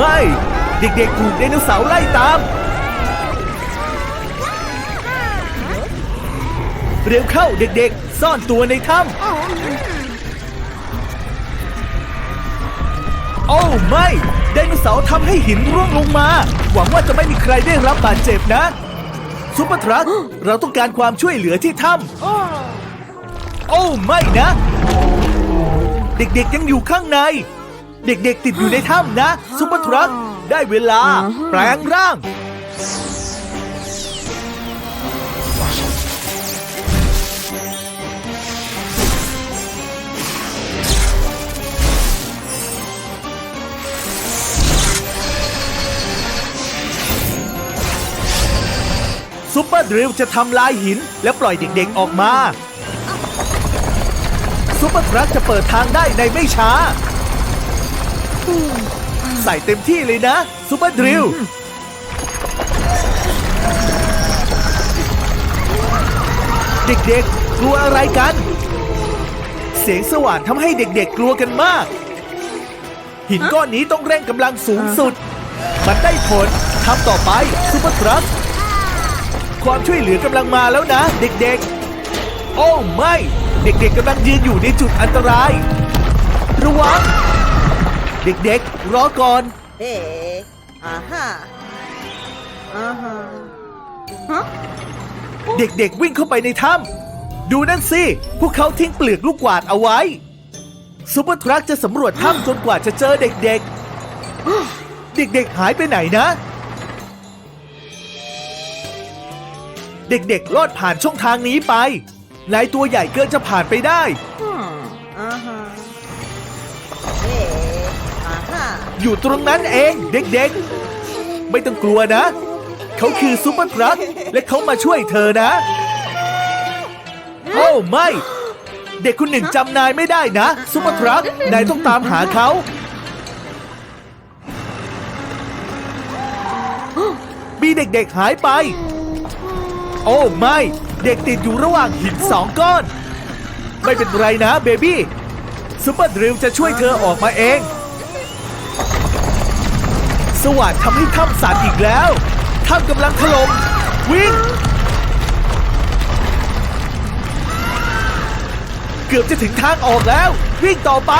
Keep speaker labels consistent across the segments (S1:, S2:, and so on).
S1: ไม่ เด็กๆถูกไดโนเสาร์ไล่ตาม เร็วเข้าเด็กๆ ซ่อนตัวในถ้ำโอ้ไม่ไดโนเสาร์ทำให้หินร่วงลงมา หวังว่าจะไม่มีใครได้รับบาดเจ็บนะซุปเปอร์ทรัคเราต้องการความช่วยเหลือที่ถ้ำโอ้ไม่นะ เด็กๆยังอยู่ข้างใน เด็กๆติดอยู่ในถ้ำนะ ซุปเปอร์ทรัคได้เวลา แปลงร่างซุปเปอร์ดริลจะทำลายหิน และปล่อยเด็กๆออกมา ซุปเปอร์ทรัคจะเปิดทางได้ในไม่ช้า ใส่เต็มที่เลยนะซุปเปอร์ดริลเด็กๆ กลัวอะไรกัน เสียงสว่านทำให้เด็กๆ กลัวกันมาก หินก้อนนี้ต้องเร่งกำลังสูงสุด มันได้ผลทำต่อไปซุปเปอร์ทรัคความช่วยเหลือกำลังมาแล้วนะ เด็กๆ โอ้ไม่ เด็กๆกำลังยืนอยู่ในจุดอันตราย ระวัง เด็กๆ รอก่อน
S2: เฮ้อ่าฮะอ่าฮะฮะ
S1: เด็กๆ วิ่งเข้าไปในถ้ำดูนั่นสิ พวกเขาทิ้งเปลือกลูกกวาดเอาไว้ซูเปอร์ทรัคจะสำรวจถ้ำจนกว่าจะเจอเด็กๆ เด็กๆ หายไปไหนนะ เด็กๆ ลอดผ่านช่องทางนี้ไปนายตัวใหญ่เกินจะผ่านไปได้
S2: อืมอ่าฮะเฮ้อ่าฮะ
S1: อยู่ตรงนั้นเองเด็กๆ ไม่ต้องกลัวนะ เขาคือซูเปอร์ทรัคและเขามาช่วยเธอนะ โอ้ไม่ เด็กคนหนึ่งจำนายไม่ได้นะซูเปอร์ทรัคนายต้องตามหาเขามีเด็กๆหายไป โอ้ไม่ เด็กติดอยู่ระหว่างหินสองก้อน ไม่เป็นไรนะเบบี้ซูเปอร์ดริลจะช่วยเธอออกมาเอง สวัสดทำให้ถ้ำสั่นอีกแล้ว ถ้ำกำลังถล่มวิ่ง เกือบจะถึงทางออกแล้ว วิ่งต่อไป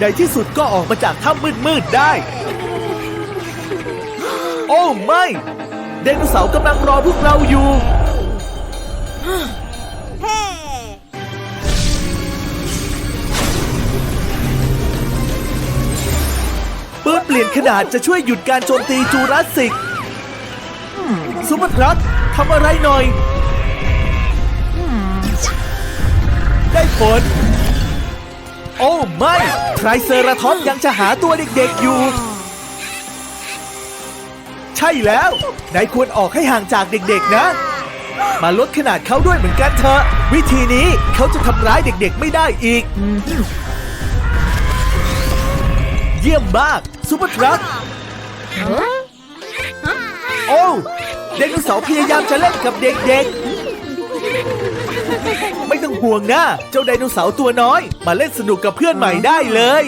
S1: ในที่สุดก็ออกมาจากถ้ำมืดๆได้ อ้ไม่ไดโนเสาร์กำลังรอพวกเราอยู่
S2: เฮ้
S1: ปืนเปลี่ยนขนาดจะช่วยหยุดการโจมตีจูราสสิกซูเปอร์ทรัคทำอะไรหน่อย ได้ผล โอ้ไม่ไทรเซอราทอปส์ยังจะหาตัวเด็กๆอยู่ ใช่แล้วนายควรออกให้ห่างจากเด็กๆนะ มาลดขนาดเขาด้วยเหมือนกันเถอะ วิธีนี้เขาจะทำร้ายเด็กๆไม่ได้อีก เยี่ยมมากซูเปอร์ทรัคโอ้ไดโนเสาร์พยายามจะเล่นกับเด็กๆ ไม่ต้องห่วงนะ เจ้าไดโนเสาร์ตัวน้อย มาเล่นสนุกกับเพื่อนใหม่ได้เลย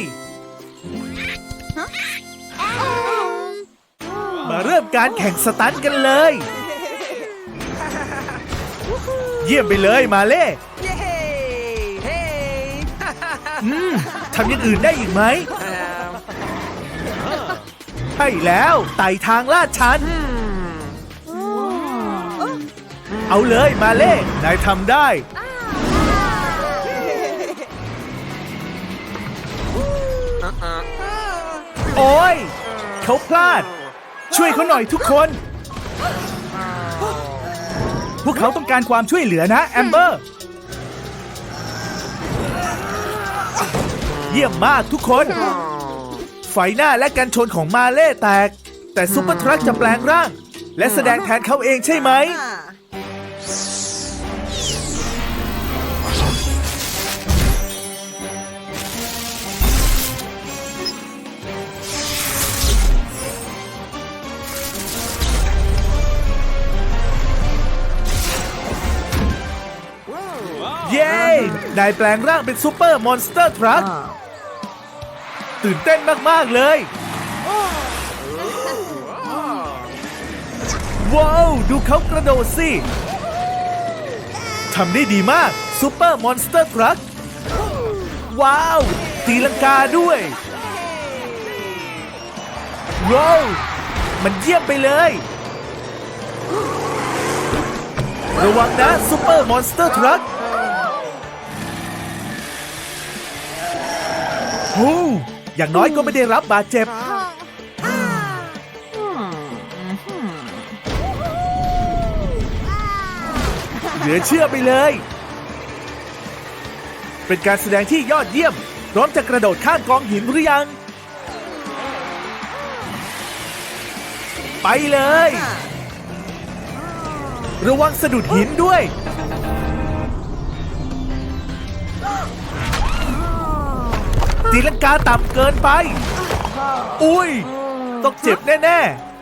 S1: เริ่มการแข่งสตันท์กันเลย เยี่ยมไปเลยมาเล่
S2: เย้เฮ้
S1: อืมทำอย่างอื่นได้อีกไหมใช่แล้วไต่ทางลาดชัน เอาเลยมาเล่นายทำได้ โอ้ยเขาพลาด ช่วยเขาหน่อยทุกคน พวกเขาต้องการความช่วยเหลือนะ แอมเบอร์ เยี่ยมมากทุกคน ไฟหน้าและกันชนของมาเล่แตก แต่ซุปเปอร์ทรัคจะแปลงร่าง และแสดงแทนเขาเองใช่ไหม
S2: อ่า
S1: นายแปลงร่างเป็นซูเปอร์มอนสเตอร์ทรัค
S2: อ่า
S1: ตื่นเต้นมาก ๆ เลย ว้าว ดูเขากระโดดสิทำได้ดีมากซูเปอร์มอนสเตอร์ทรัคว้าว ตีลังกาด้วยว้าวมันเยี่ยมไปเลย ระวังนะซูเปอร์มอนสเตอร์ทรัค โอ้อย่างน้อยก็ไม่ได้รับบาดเจ็บ เหลือเชื่อไปเลย เป็นการแสดงที่ยอดเยี่ยม พร้อมจะกระโดดข้ามกองหินหรือยัง ไปเลย ระวังสะดุดหินด้วย ตีลังกาต่ำเกินไป อุ้ย ต้องเจ็บแน่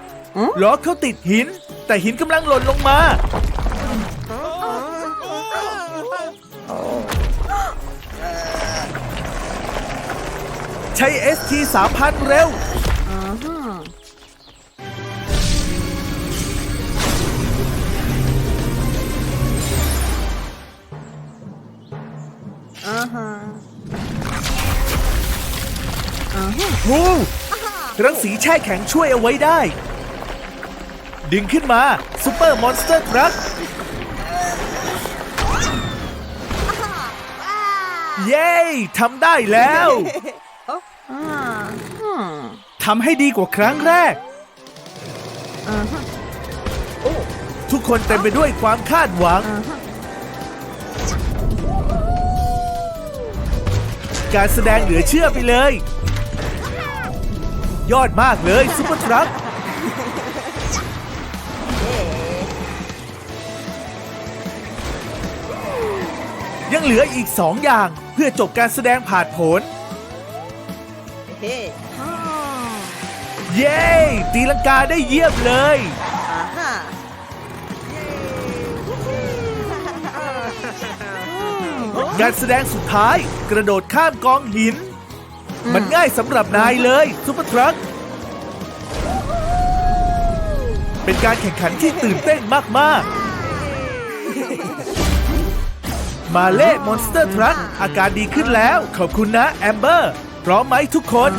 S1: ๆล้อเขาติดหิน แต่หินกำลังหล่นลงมา ใช้ ST 3000 เร็ว
S2: อ่าฮะ
S1: โอ้รังสีแช่แข็งช่วยเอาไว้ได้ ดึงขึ้นมาซูเปอร์มอนสเตอร์ทรัคเย้ทำได้แล้วทำให้ดีกว่าครั้งแรก ทุกคนเต็มไปด้วยความคาดหวัง การแสดงเหลือเชื่อไปเลย ยอดมากเลยซุปเปอร์ทรัคยังเหลืออีกสองอย่างเพื่อจบการแสดงผ่านผล
S2: เฮ้อ่า
S1: เย้ ตีลังกาได้เยี่ยมเลย
S2: อ่าฮะ
S1: งานแสดงสุดท้ายกระโดดข้ามกองหิน มันง่ายสำหรับนายเลยซุปเปอร์ทรัคเป็นการแข่งขันที่ตื่นเต้นมาก ๆ มาเล่มอนสเตอร์ทรัคอาการดีขึ้นแล้ว ขอบคุณนะ แอมเบอร์ พร้อมไหมทุกคน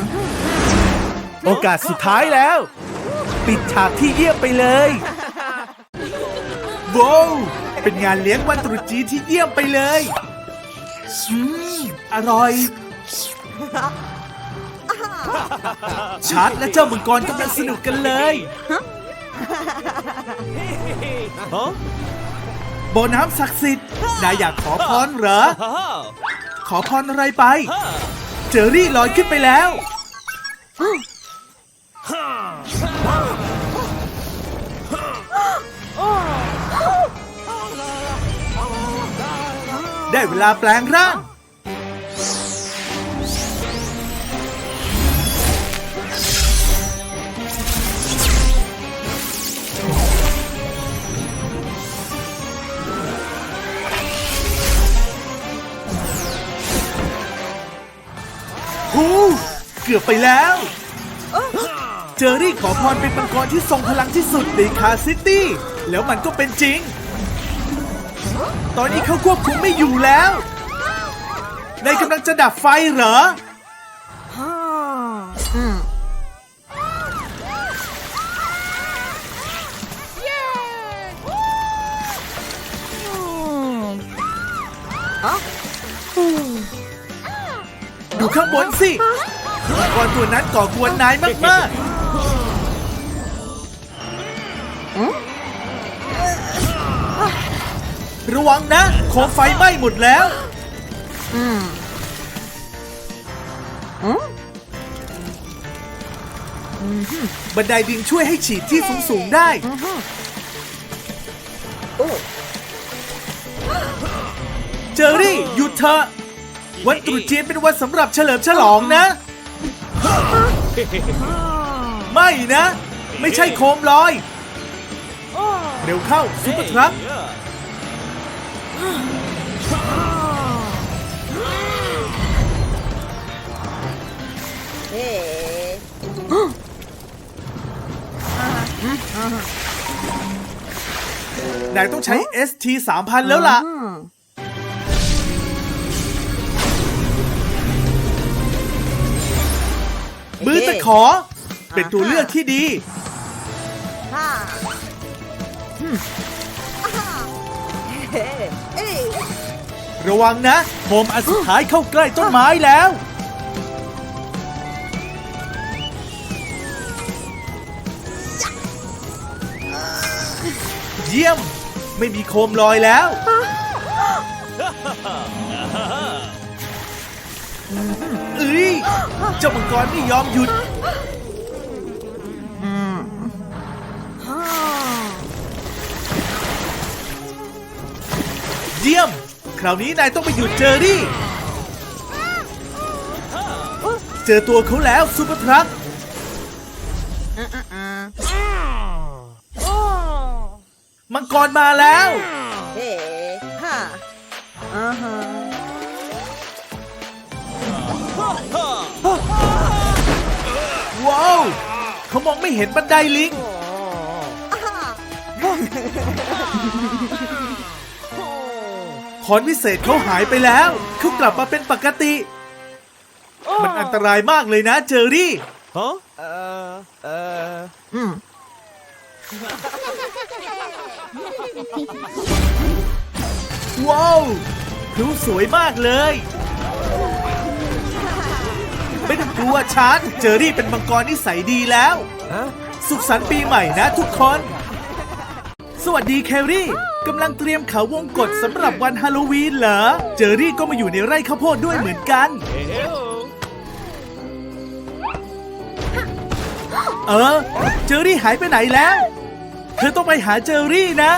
S1: โอกาสสุดท้ายแล้ว ปิดฉากที่เยี่ยมไปเลยว้าวเป็นงานเลี้ยงวันตรุษจีนที่เยี่ยมไปเลยอืมอร่อย ชาร์ตและเจ้ามังกรกำลังสนุกกันเลยโบอน้ำศักดิ์สิทธิ์นายอยากขอพรเหรอ ขอพรอะไรไป เจอรี่ลอยขึ้นไปแล้ว ได้เวลาแปลงร่าง กือบไปแล้ว เจอรี่ขอพรเป็นมังกรที่ทรงพลังที่สุดในคาซิตี้ แล้วมันก็เป็นจริง ตอนนี้เขาควบคุมไม่อยู่แล้วนายกำลังจะดับไฟเหรอ
S2: ฮ่าอืมอ๋อ
S1: ดูข้างบนสิ มังกรตัวนั้นก่อกวนนายมากๆ ระวังนะโคมไฟไหม้หมดแล้ว
S2: อืมอืม
S1: บันไดดินช่วยให้ฉีดที่สูง ๆ ได้
S2: โอ้
S1: เจอรี่ หยุดเถอะวันตรุษจีนเป็นวันสำหรับเฉลิมฉลองนะ ไม่นะ ไม่ใช่โคมลอย เร็วเข้าซุปเปอร์ทรัคนายต้องใช้ ST 3,000 แล้วล่ะ
S2: ม
S1: มือตะขอ เป็นตัวเลือกที่ดี
S2: ฮ่าอืมอ่าฮ่าเฮ้เอ้ย
S1: ระวังนะโฮมอันสุดท้ายเข้าใกล้ต้นไม้แล้ว เยี่ยม ไม่มีโคมลอยแล้วเอ้ ยเจ้ามังกรไม่ยอมหยุดเยี่ยม คราวนี้นายต้องไปหยุดเจอรี่ เจอตัวเขาแล้วซูเปอร์ทรัคมังกรมาแล้ว
S2: เฮ้ฮ่าอ่าฮะ
S1: ว้าวเขามองไม่เห็นบันไดลิง
S2: อ่าฮ่า
S1: ขอนวิเศษเขาหายไปแล้วเขากลับมาเป็นปกติ มันอันตรายมากเลยนะเจอรี่
S3: Huh? Uh, uh.
S2: อืม
S1: ว้าวพลุสวยมากเลย ไม่ต้องกลัวฉันเจอรี่เป็นมังกรนิสัยดีแล้ว
S3: Huh?
S1: สุขสันต์ปีใหม่นะทุกคน สวัสดีแครี่กำลังเตรียมเขาวงกฏสำหรับวันฮาโลวีนเหรอ เจอรี่ก็มาอยู่ในไร่ข้าวโพดด้วยเหมือนกัน เออ เจอรี่หายไปไหนแล้ว เธอต้องไปหาเจอรี่นะ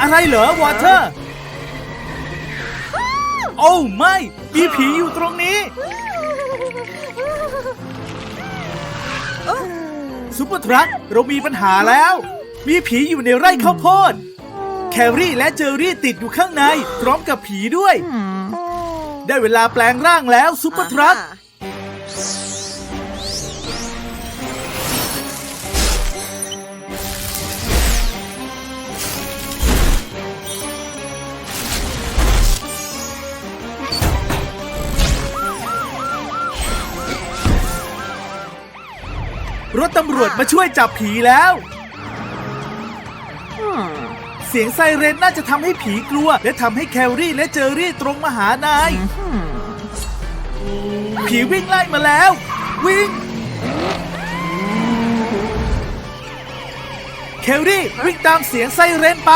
S1: อะไรเหรอวอเตอร์ โอ้ไม่มีผีอยู่ตรงนี้ซุปเปอร์ทรัคเรามีปัญหาแล้ว มีผีอยู่ในไร่ข้าวโพด แครี่และเจอรี่ติดอยู่ข้างใน พร้อมกับผีด้วย ได้เวลาแปลงร่างแล้วซุปเปอร์ทรัค รถตำรวจมาช่วยจับผีแล้ว
S2: อืม
S1: เสียงไซเรนน่าจะทำให้ผีกลัว และทำให้แครี่และเจอรี่ตรงมาหานาย ผีวิ่งไล่มาแล้ว วิ่ง แครี่วิ่งตามเสียงไซเรนไป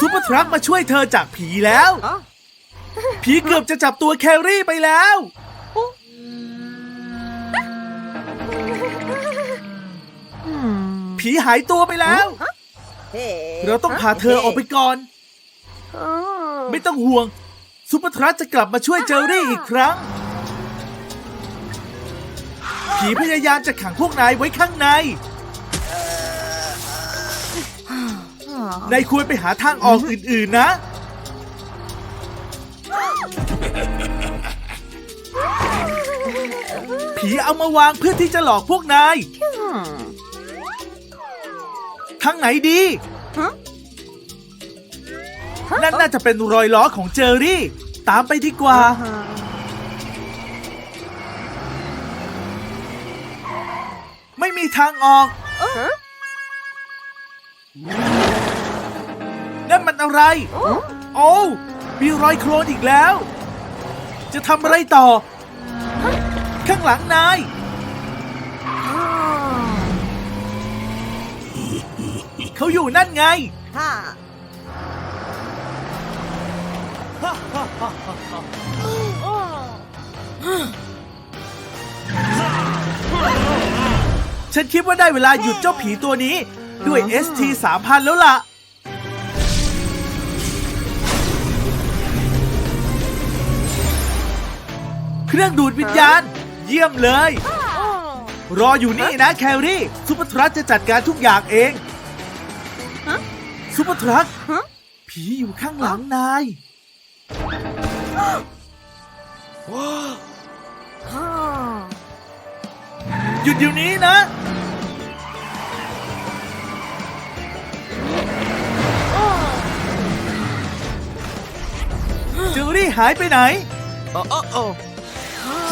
S1: ซูเปอร์ทรัคมาช่วยเธอจากผีแล้ว
S2: อ๋อ
S1: ผีเกือบจะจับตัวแครี่ไปแล้ว ผีหายตัวไปแล้ว
S2: เฮ้
S1: เราต้องพาเธอออกไปก่อน
S2: อ๋อ
S1: ไม่ต้องห่วงซูเปอร์ทรัคจะกลับมาช่วยเจอรี่อีกครั้ง ผีพยายามจะขังพวกนายไว้ข้างใน นายควรไปหาทางออกอื่น ๆ นะ ผีเอามาวางเพื่อที่จะหลอกพวกนาย
S2: อืม
S1: ทางไหนดี
S2: ฮะ
S1: นั่นน่าจะเป็นรอยล้อของเจอรี่ ตามไปดีกว่า
S2: อ่าฮะ
S1: ไม่มีทางออก นั่นมันอะไร โอ้วมีรอยโคลนอีกแล้ว จะทำอะไรต่อ ข้างหลังนาย
S2: อ๋อ
S1: เขาอยู่นั่นไง
S2: ฮ่า
S1: ฉันคิดว่าได้เวลาหยุดเจ้าผีตัวนี้ ด้วย ST 3000 แล้วล่ะ เครื่องดูดวิญญาณ เยี่ยมเลย รออยู่นี่นะแครี่ซุปเปอร์ทรัคจะจัดการทุกอย่างเอง
S2: ฮะ
S1: ซุปเปอร์ทรัค
S2: ฮะ
S1: ผีอยู่ข้างหลังนาย
S2: ฮ่า
S1: หยุดเดี๋ยวนี้นะ เจอรี่หายไปไหน
S3: โอ้โอ้โอ้
S2: ฮ่า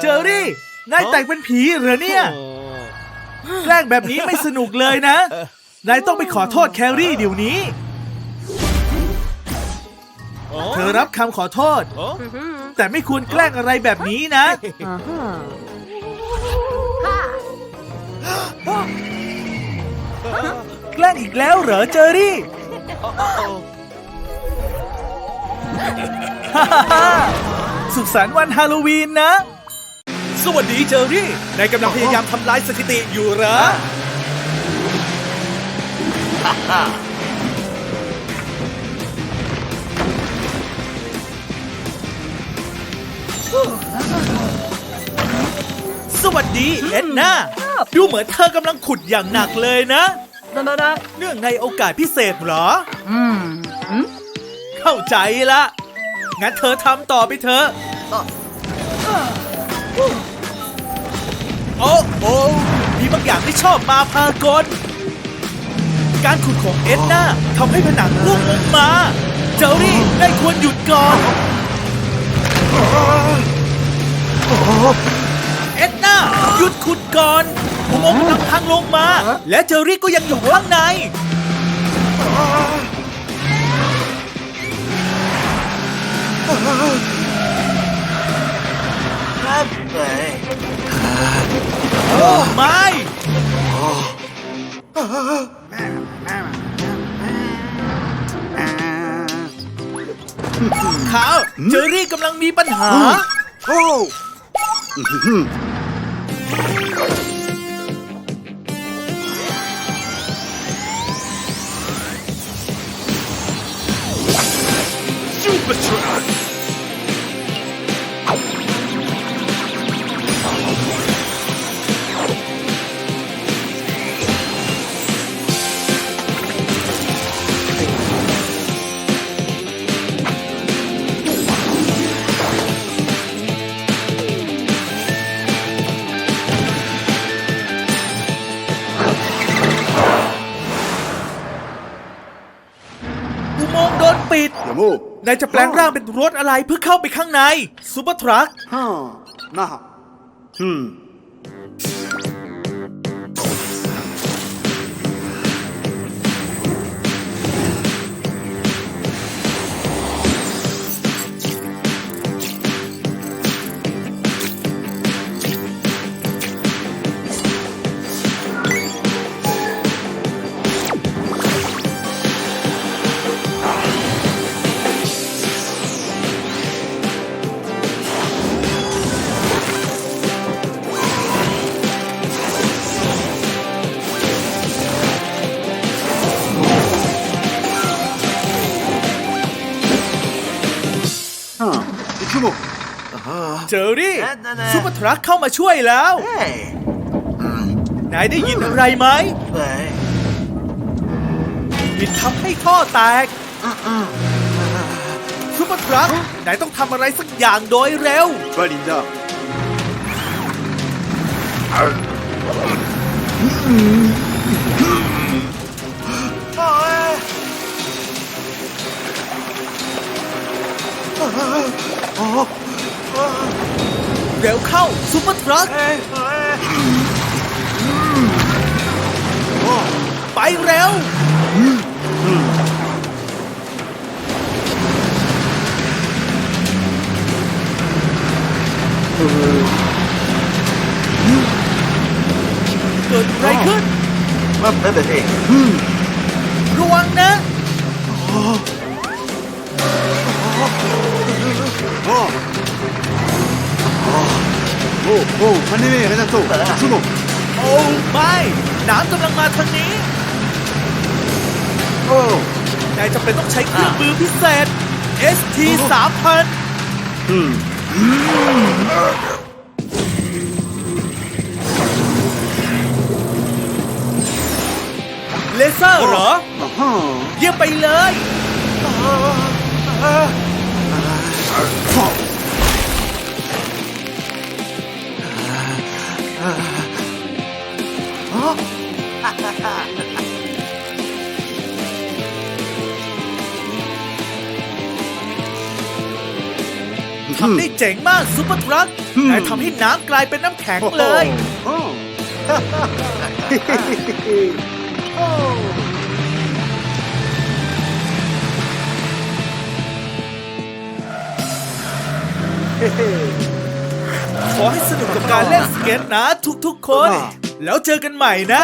S1: เจอรี่นายแต่งเป็นผีเหรอเนี่ย แกล้งแบบนี้ไม่สนุกเลยนะ นายต้องไปขอโทษแครี่เดี๋ยวนี้ เธอรับคำขอโทษ
S3: โอ้
S2: อื้อหือ
S1: แต่ไม่ควรแกล้งอะไรแบบนี้นะ
S2: อ่าฮะ
S1: แกล้งอีกแล้วเหรอเจอรี่สุขสันต์วันฮาโลวีนนะ สวัสดีเจอรี่ นายกำลังพยายามทำลายสถิติอยู่เหรอ สวัสดีเอ็ดนาดูเหมือนเธอกำลังขุดอย่างหนักเลยนะ
S2: ดาดาดา
S1: เนื่องในโอกาสพิเศษเหรอ
S2: อืมอืม
S1: เข้าใจละ งั้นเธอทำต่อไปเถอะโอ้โอ้มีบางอย่างที่ชอบมาพากล การขุดของเอ็ดนาทำให้ผนังร่วงลงมา เจอรี่ได้ควรหยุดก่อน เอ็ดนาหยุดขุดก่อนอุโมงค์กำลังพังลงมา และเจอรี่ก็ยังอยู่ข้างใน โอ้ไม่ ขาวเจอรี่กำลังมีปัญหา
S4: โอ้
S1: อุ นายจะแปลงร่างเป็นรถอะไรเพื่อเข้าไปข้างในซูเปอร์ทรัค
S4: ฮ่านะอืม อ
S1: รี่
S3: นั่นๆๆ
S1: ซูเปอร์ทรัคเข้ามาช่วยแล้ว
S3: เฮ้ย
S1: นายได้ยินอะไรไหม
S3: เฮ้ย
S1: บิดทำให้ท่อแตกซูเปอร์ทรัคนายต้องทำอะไรสักอย่างโดยเร็ว
S4: ช่วยลินดา
S1: เร็วเข้าซูเปอร์ทรัคไปเร็วเกิดอะไรขึ้น
S3: มาเป็นแบบนี้
S1: ระวังนะ
S4: โอ้ โอ้โอ้พันนี่ไม่ได้ตัวชั่วโมง
S1: โอ้ไม่น้ำกำลังมาทางนี้
S4: โอ้
S1: นายจำเป็นต้องใช้เครื่องมือพิเศษ ST 3000
S4: อืม
S1: เลเซอร์เหรอ.เยี่ยมไปเลย ทำได้เจ๋งมากซุปเปอร์ทรัคแต่ทำให้น้ำกลายเป็นน้ำแข็งเลย ขอให้สนุกกับการเล่นสเก็ตนะทุกๆคน แล้วเจอกันใหม่นะ